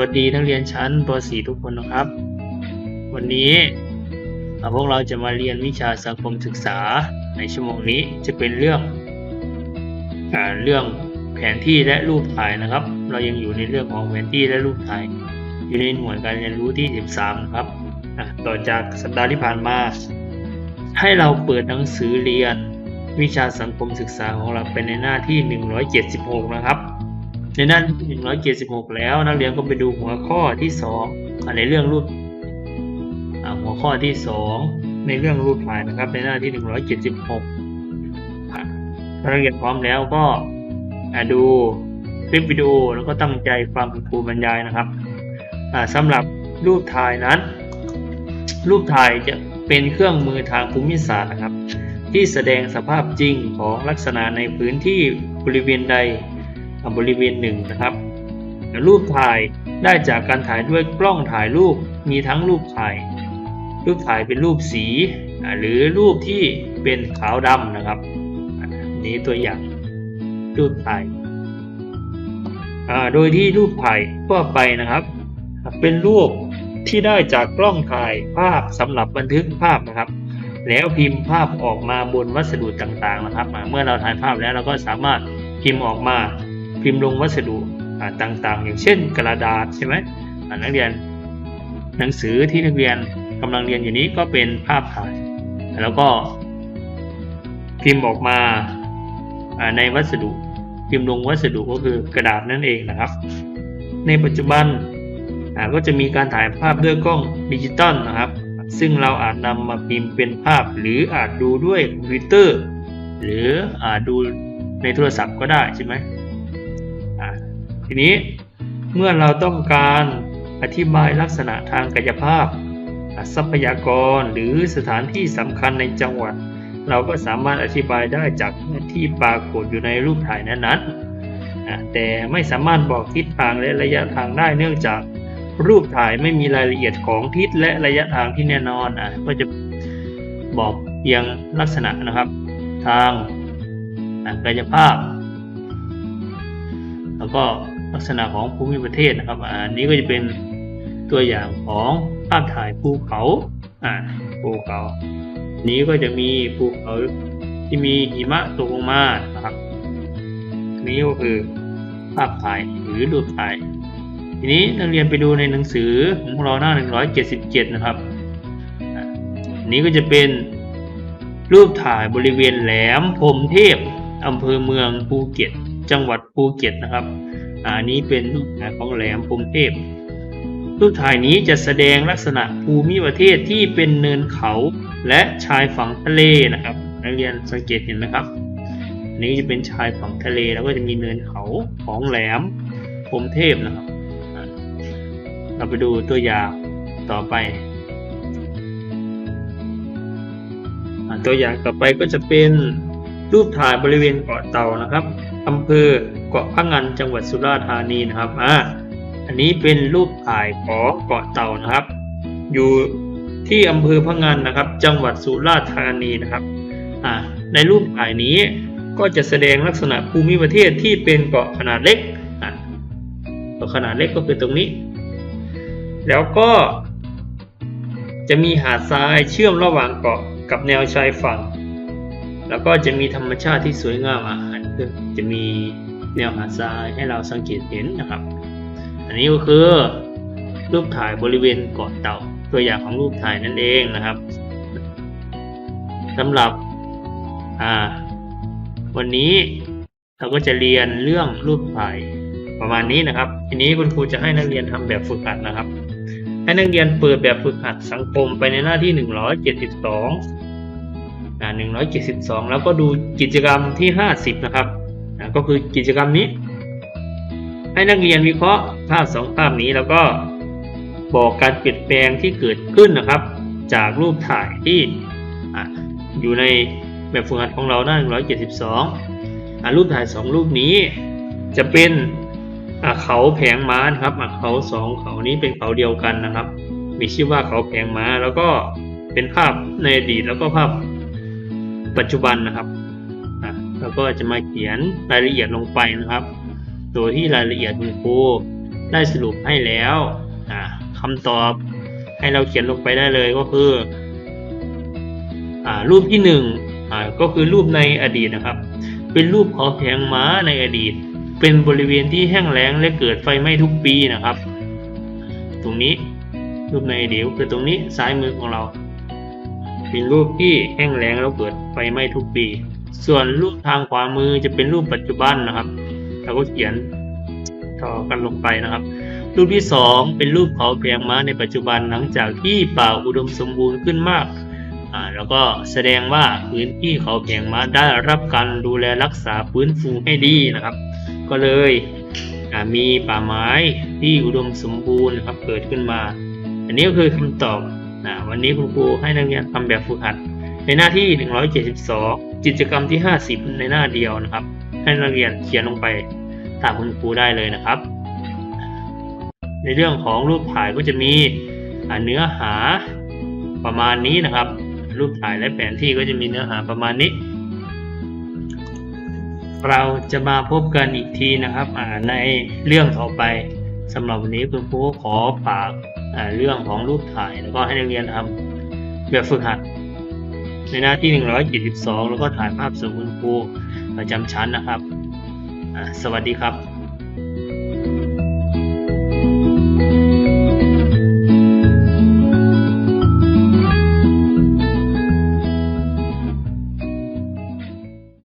วัสดีนักเรียนชั้นป .4 ทุกคนนะครับ วันนี้พวกเราจะมาเรียนวิชาสังคมศึกษาในชั่วโมงนี้จะเป็นเรื่องอเรื่องแผนที่และรูปถ่ายนะครับ เรายังอยู่ในเรื่องของแผนที่และรูปถ่าย อยู่ในหน่วยการเรียนรู้ที่ 13 นะครับต่อจากสัปดาห์ที่ผ่านมา ให้เราเปิดหนังสือเรียนวิชาสังคมศึกษาของเราไปในหน้าที่ 176 นะครับ ในหน้า176 แล้วนักเรียนก็ไปดูหัวข้อที่2อในเรื่องรูปหัวข้อที่ 2 ในเรื่องรูปถ่ายนะครับ ในหน้าที่ 176อะถ้านักเรียนพร้อมแล้วก็ดูคลิปวิดีโอแล้วก็ตั้งใจฟังครูบรรยายนะครับอ่าสำหรับรูปถ่ายนั้น รูปถ่ายจะเป็นเครื่องมือทางภูมิศาสตร์นะครับ ที่แสดงสภาพจริงของลักษณะในพื้นที่บริเวณใด บริเวณหนึ่งนะครับ รูปถ่ายได้จากการถ่ายด้วยกล้องถ่ายรูปมีทั้งรูปถ่าย รูปถ่ายเป็นรูปสี หรือรูปที่เป็นขาวดำนะครับ นี้ตัวอย่างรูปถ่ายโดยที่รูปถ่ายทั่วไปนะครับ เป็นรูปที่ได้จากกล้องถ่ายภาพสำหรับบันทึกภาพนะครับ แล้วพิมพ์ภาพออกมาบนวัสดุต่างๆนะครับ เมื่อเราถ่ายภาพแล้วเราก็สามารถพิมพ์ออกมา พิมพ์ลงวัสดุต่างๆ อย่างเช่นกระดาษใช่ไหมนักเรียนหนังสือที่นักเรียนกำลังเรียนอยู่นี้ก็เป็นภาพถ่าย แล้วก็พิมพ์ออกมาในวัสดุ พิมพ์ลงวัสดุก็คือกระดาษนั่นเองนะครับ ในปัจจุบันก็จะมีการถ่ายภาพด้วยกล้องดิจิตอลนะครับ ซึ่งเราอาจนำมาพิมพ์เป็นภาพ หรืออาจดูด้วยคอมพิวเตอร์ หรืออาจดูในโทรศัพท์ก็ได้ใช่ไหม ทีนี้เมื่อเราต้องการอธิบายลักษณะทางกายภาพ ทรัพยากรหรือสถานที่สำคัญในจังหวัด เราก็สามารถอธิบายได้จากที่ปรากฏอยู่ในรูปถ่ายนั้นๆแต่ไม่สามารถบอกทิศทางและระยะทางได้เนื่องจากรูปถ่ายไม่มีรายละเอียดของทิศและระยะทางที่แน่นอนอะก็จะบอกเพียงลักษณะนะครับ ทางกายภาพ แล้วก็ ลักษณะของภูมิประเทศนะครับ อันนี้ก็จะเป็นตัวอย่างของภาพถ่ายภูเขาอ่าภูเขานี้ก็จะมีภูเขาที่มีหิมะตกลงมานะครับนี้ก็คือภาพถ่ายหรือรูปถ่าย ทีนี้นักเรียนไปดูในหนังสือของเราหน้า 177 นะครับอะอันนี้ก็จะเป็นรูปถ่ายบริเวณแหลมพรมเทพอำเภอเมืองภูเก็ต จังหวัดภูเก็ตนะครับาอันนี้เป็นรูปถ่ายของแหลมพรมเทพ รูปถ่ายนี้จะแสดงลักษณะภูมิประเทศที่เป็นเนินเขาและชายฝั่งทะเลนะครับนักเรียนสังเกตเห็นไหมครับนี้จะเป็นชายฝั่งทะเลแล้วก็จะมีเนินเขาของแหลมพรมเทพนะครับ เราไปดูตัวอย่างต่อไปตัวอย่างต่อไปก็จะเป็นรูปถ่ายบริเวณเกาะเต่านะครับอำเภอ เกาะพะงันจังหวัดสุราษฎร์ธานีนะครับอ่าอันนี้เป็นรูปถ่ายของเกาะเต่านะครับ อยู่ที่อำเภอพะงันนะครับ จังหวัดสุราษฎร์ธานีนะครับอ่าในรูปถ่ายนี้ก็จะแสดงลักษณะภูมิประเทศที่เป็นเกาะขนาดเล็กอ่าเกาะขนาดเล็กก็คือตรงนี้ แล้วก็จะมีหาดทรายเชื่อมระหว่างเกาะกับแนวชายฝั่ง แล้วก็จะมีธรรมชาติที่สวยงามอาหารคือจะมี แนวหาดทรายให้เราสังเกตเห็นนะครับ อันนี้ก็คือรูปถ่ายบริเวณเกาะเต่าตัวอย่างของรูปถ่ายนั่นเองนะครับสำหรับวันนี้เราก็จะเรียนเรื่องรูปถ่ายประมาณนี้นะครับ ทีนี้คุณครูจะให้นักเรียนทำแบบฝึกหัดนะครับ ให้นักเรียนเปิดแบบฝึกหัดสังคมไปในหน้าที่ 172อ่า172 แล้วก็ดูกิจกรรมที่ 50 นะครับ ก็คือกิจกรรมนี้ ให้นักเรียนวิเคราะห์ภาพสองภาพนี้แล้วก็บอกการเปลี่ยนแปลงที่เกิดขึ้นนะครับ จากรูปถ่ายที่ออยู่ในแบบฝึกหัดของเราหน้า 172อะรูปถ่ายสองรูปนี้จะเป็นเขาแผงม้านะครับเขาสองเขานี้เป็นเขาเดียวกันนะครับ มีชื่อว่าเขาแผงม้าแล้วก็เป็นภาพในอดีตแล้วก็ภาพปัจจุบันนะครับ แล้วก็จะมาเขียนรายละเอียดลงไปนะครับ โดยที่รายละเอียดคุณครูได้สรุปให้แล้วอ่าคำตอบให้เราเขียนลงไปได้เลยก็คืออรูปที่หนึ่งก็คือรูปในอดีตนะครับ เป็นรูปเขาแผงม้าในอดีต เป็นบริเวณที่แห้งแล้งและเกิดไฟไหม้ทุกปีนะครับ ตรงนี้รูปในอดีตคือตรงนี้ซ้ายมือของเรา เป็นรูปที่แห้งแล้งแล้วเกิดไฟไหม้ทุกปี ส่วนรูปทางขวามือจะเป็นรูปปัจจุบันนะครับ เราก็เขียนต่อกันลงไปนะครับ รูปที่สองเป็นรูปเขาแผงม้าในปัจจุบันหลังจากที่ป่าอุดมสมบูรณ์ขึ้นมากอ่าแล้วก็แสดงว่าพื้นที่เขาแผงม้าได้รับการดูแลรักษาฟื้นฟูให้ดีนะครับ ก็เลยอ่ามีป่าไม้ที่อุดมสมบูรณ์นะครับเกิดขึ้นมา อันนี้ก็คือคำตอบนะวันนี้คุณครูให้นักเรียนทำแบบฝึกหัด ในหน้าที่ 172 กิจกรรมที่ 50 ในหน้าเดียวนะครับ ให้นักเรียนเขียนลงไปตามคุณครูได้เลยนะครับ ในเรื่องของรูปถ่ายก็จะมีเนื้อหาประมาณนี้นะครับ รูปถ่ายและแผนที่ก็จะมีเนื้อหาประมาณนี้ เราจะมาพบกันอีกทีนะครับในเรื่องต่อไปสำหรับวันนี้คุณครูขอฝากเรื่องของรูปถ่ายแล้วก็ให้นักเรียนทำแบบฝึกหัด ในหน้าที่ 172 แล้วก็ถ่ายภาพส่งคุณครูประจำชั้นนะครับ สวัสดีครับ